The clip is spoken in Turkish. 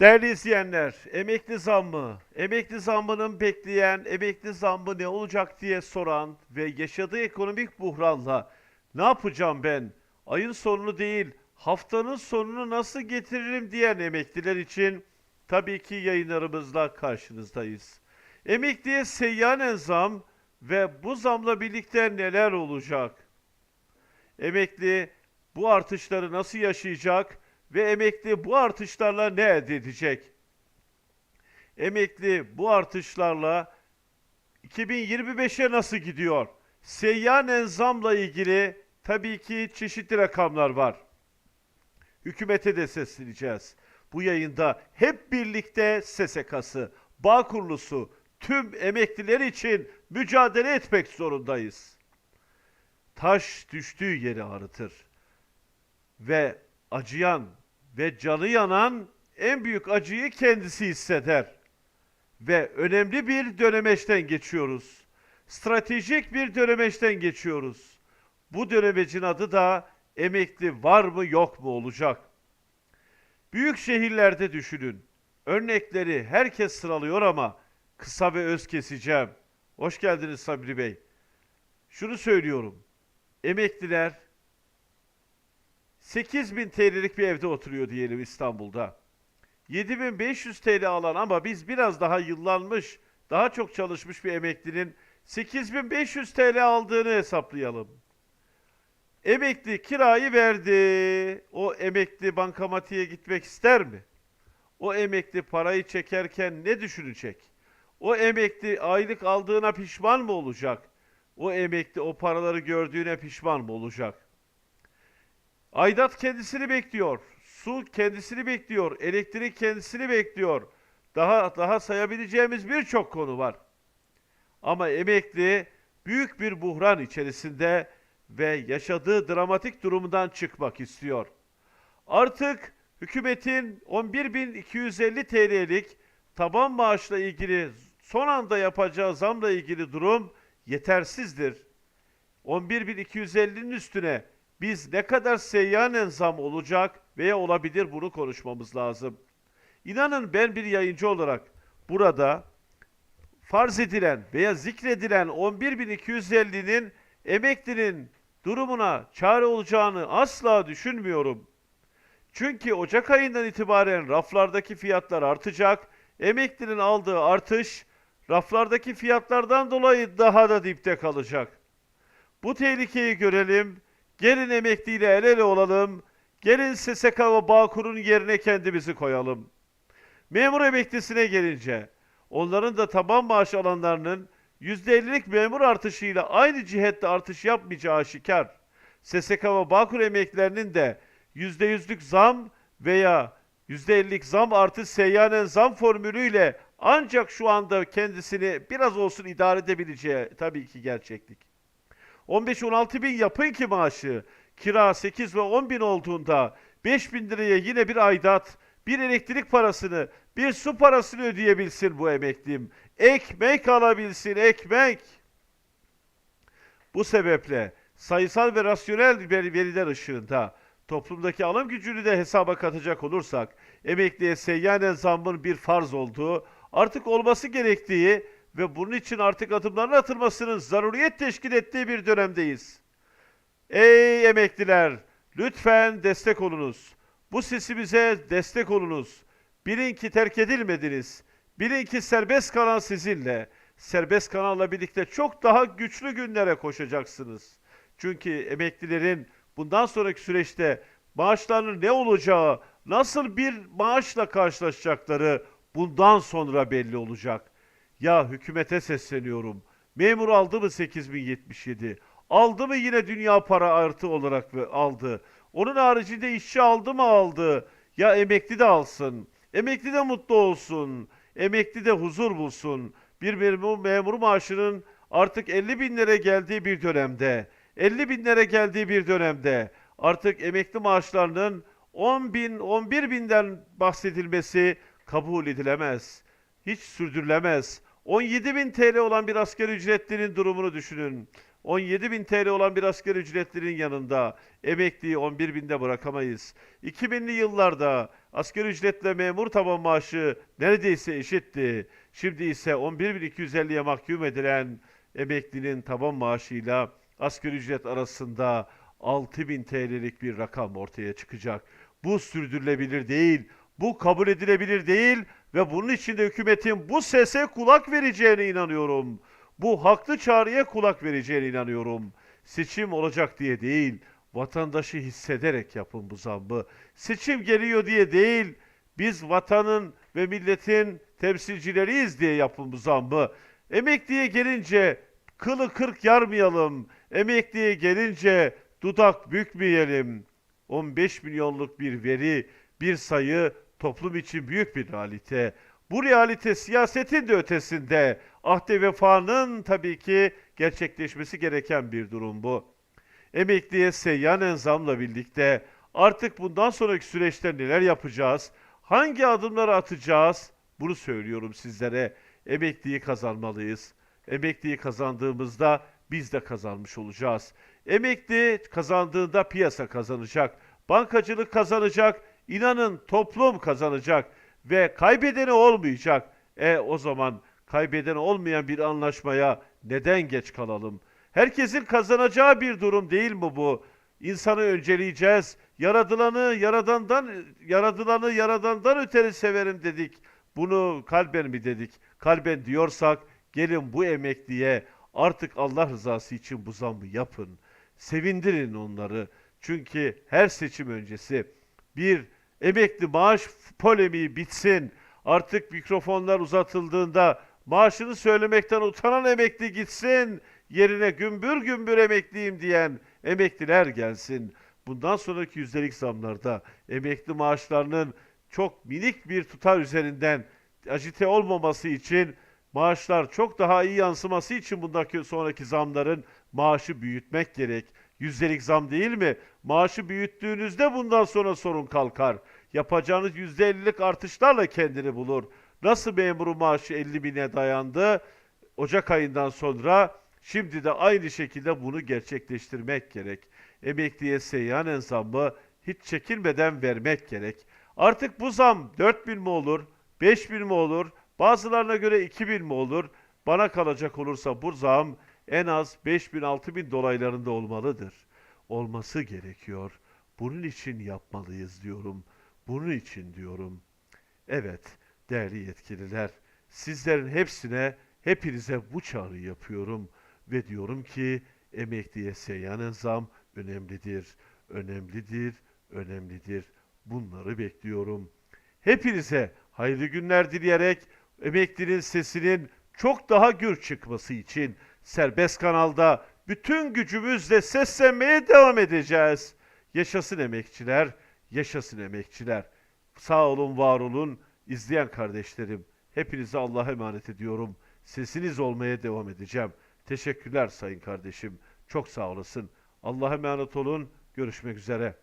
Değerli izleyenler, emekli zammı, emekli zammının bekleyen, emekli zammı ne olacak diye soran ve yaşadığı ekonomik buhranla ne yapacağım ben, ayın sonunu değil, haftanın sonunu nasıl getiririm diyen emekliler için tabii ki yayınlarımızla karşınızdayız. Emekliye seyyanen zam ve bu zamla birlikte neler olacak? Emekli bu artışları nasıl yaşayacak ve emekli bu artışlarla ne elde edecek? Emekli bu artışlarla 2025'e nasıl gidiyor? Seyyanen zamla ilgili tabii ki çeşitli rakamlar var. Hükümete de sesleneceğiz. Bu yayında hep birlikte SSK'sı, Bağkurlusu, tüm emekliler için mücadele etmek zorundayız. Taş düştüğü yeri ağrıtır ve acıyan ve canı yanan en büyük acıyı kendisi hisseder. Ve önemli bir dönemeçten geçiyoruz. Stratejik bir dönemeçten geçiyoruz. Bu dönemecin adı da emekli var mı yok mu olacak. Büyük şehirlerde düşünün. Örnekleri herkes sıralıyor ama kısa ve öz keseceğim. Hoş geldiniz Sabri Bey. Şunu söylüyorum. Emekliler 8000 TL'lik bir evde oturuyor diyelim İstanbul'da. 7500 TL alan ama biz biraz daha yıllanmış, daha çok çalışmış bir emeklinin 8500 TL aldığını hesaplayalım. Emekli kirayı verdi. O emekli bankamatiğe gitmek ister mi? O emekli parayı çekerken ne düşünecek? O emekli aylık aldığına pişman mı olacak? O emekli o paraları gördüğüne pişman mı olacak? Aidat kendisini bekliyor. Su kendisini bekliyor. Elektrik kendisini bekliyor. Daha daha sayabileceğimiz birçok konu var. Ama emekli büyük bir buhran içerisinde ve yaşadığı dramatik durumundan çıkmak istiyor. Artık hükümetin 11.250 TL'lik taban maaşla ilgili son anda yapacağı zamla ilgili durum yetersizdir. 11.250'nin üstüne biz ne kadar seyyanen zam olacak veya olabilir bunu konuşmamız lazım. İnanın ben bir yayıncı olarak burada farz edilen veya zikredilen 11.250'nin emeklinin durumuna çare olacağını asla düşünmüyorum. Çünkü Ocak ayından itibaren raflardaki fiyatlar artacak. Emeklinin aldığı artış raflardaki fiyatlardan dolayı daha da dipte kalacak. Bu tehlikeyi görelim. Gelin emekliyle el ele olalım. Gelin SSK ve Bağkur'un yerine kendimizi koyalım. Memur emeklisine gelince onların da taban maaş alanlarının %50'lik memur artışıyla aynı cihette artış yapmayacağı aşikar. SSK ve Bağkur emeklilerinin de %100'lük zam veya %50'lik zam artı seyyanen zam formülüyle ancak şu anda kendisini biraz olsun idare edebileceği tabii ki gerçeklik. 15-16 bin yapın ki maaşı kira 8 ve 10 bin olduğunda 5 bin liraya yine bir aidat, bir elektrik parasını, bir su parasını ödeyebilsin bu emeklim. Ekmek alabilsin, ekmek. Bu sebeple sayısal ve rasyonel veri- veriler ışığında toplumdaki alım gücünü de hesaba katacak olursak emekliye seyyanen zammın bir farz olduğu, artık olması gerektiği ve bunun için artık adımların atılmasının zaruriyet teşkil ettiği bir dönemdeyiz. Ey emekliler, lütfen destek olunuz. Bu sesimize destek olunuz. Bilin ki terk edilmediniz. Bilin ki serbest kalan sizinle. Serbest kanalla birlikte çok daha güçlü günlere koşacaksınız. Çünkü emeklilerin bundan sonraki süreçte maaşlarının ne olacağı, nasıl bir maaşla karşılaşacakları bundan sonra belli olacak. Ya hükümete sesleniyorum. Memur aldı mı 8077? Aldı mı yine dünya para artı olarak ve aldı? Onun haricinde işçi aldı mı aldı? Ya emekli de alsın. Emekli de mutlu olsun. Emekli de huzur bulsun. Bir memur, memur maaşının artık 50 binlere geldiği bir dönemde, 50 binlere geldiği bir dönemde artık emekli maaşlarının 10 bin, 11 binden bahsedilmesi kabul edilemez. Hiç sürdürülemez. 17 bin TL olan bir asgari ücretlinin durumunu düşünün. 17 bin TL olan bir asgari ücretlinin yanında emekliyi 11 binde bırakamayız. 2000'li yıllarda Asgari ücretle memur taban maaşı neredeyse eşitti. Şimdi ise 11.250'ye mahkum edilen emeklinin taban maaşıyla asgari ücret arasında 6000 TL'lik bir rakam ortaya çıkacak. Bu sürdürülebilir değil, bu kabul edilebilir değil ve bunun için de hükümetin bu sese kulak vereceğine inanıyorum. Bu haklı çağrıya kulak vereceğine inanıyorum. Seçim olacak diye değil, vatandaşı hissederek yapın bu zammı. Seçim geliyor diye değil, biz vatanın ve milletin temsilcileriyiz diye yapın bu zammı. Emekliye gelince kılı kırk yarmayalım. Emekliye gelince dudak bükmeyelim. 15 milyonluk bir veri, bir sayı toplum için büyük bir realite. Bu realite siyasetin de ötesinde. Ahde vefanın tabii ki gerçekleşmesi gereken bir durum bu. Emekliye seyyanen zamla birlikte artık bundan sonraki süreçte neler yapacağız? Hangi adımları atacağız? Bunu söylüyorum sizlere. Emekliyi kazanmalıyız. Emekliyi kazandığımızda biz de kazanmış olacağız. Emekli kazandığında piyasa kazanacak. Bankacılık kazanacak. İnanın toplum kazanacak ve kaybedeni olmayacak. E o zaman kaybeden olmayan bir anlaşmaya neden geç kalalım? Herkesin kazanacağı bir durum değil mi bu? İnsanı önceleyeceğiz. Yaradılanı yaradandan yaradılanı yaradandan öteri severim dedik. Bunu kalben mi dedik? Kalben diyorsak gelin bu emekliye artık Allah rızası için bu zammı yapın. Sevindirin onları. Çünkü her seçim öncesi bir emekli maaş polemiği bitsin. Artık mikrofonlar uzatıldığında maaşını söylemekten utanan emekli gitsin. Yerine gümbür gümbür emekliyim diyen emekliler gelsin. Bundan sonraki yüzdelik zamlarda emekli maaşlarının çok minik bir tutar üzerinden ajite olmaması için maaşlar çok daha iyi yansıması için bundaki sonraki zamların maaşı büyütmek gerek. Yüzdelik zam değil mi? Maaşı büyüttüğünüzde bundan sonra sorun kalkar. Yapacağınız yüzde ellilik artışlarla kendini bulur. Nasıl memurun maaşı 50 bine dayandı? Ocak ayından sonra şimdi de aynı şekilde bunu gerçekleştirmek gerek. Emekliye seyyanen zammı hiç çekinmeden vermek gerek. Artık bu zam 4 bin mi olur, 5 bin mi olur, bazılarına göre 2 bin mi olur? Bana kalacak olursa bu zam en az 5 bin 6 bin dolaylarında olmalıdır. Olması gerekiyor. Bunun için yapmalıyız diyorum. Bunun için diyorum. Evet, değerli yetkililer, sizlerin hepsine, hepinize bu çağrıyı yapıyorum ve diyorum ki emekliye seyyanen zam önemlidir, önemlidir, önemlidir. Bunları bekliyorum. Hepinize hayırlı günler dileyerek emeklinin sesinin çok daha gür çıkması için serbest kanalda bütün gücümüzle seslenmeye devam edeceğiz. Yaşasın emekçiler, yaşasın emekçiler. Sağ olun, var olun. İzleyen kardeşlerim, hepinize Allah'a emanet ediyorum. Sesiniz olmaya devam edeceğim. Teşekkürler sayın kardeşim. Çok sağ olasın. Allah'a emanet olun. Görüşmek üzere.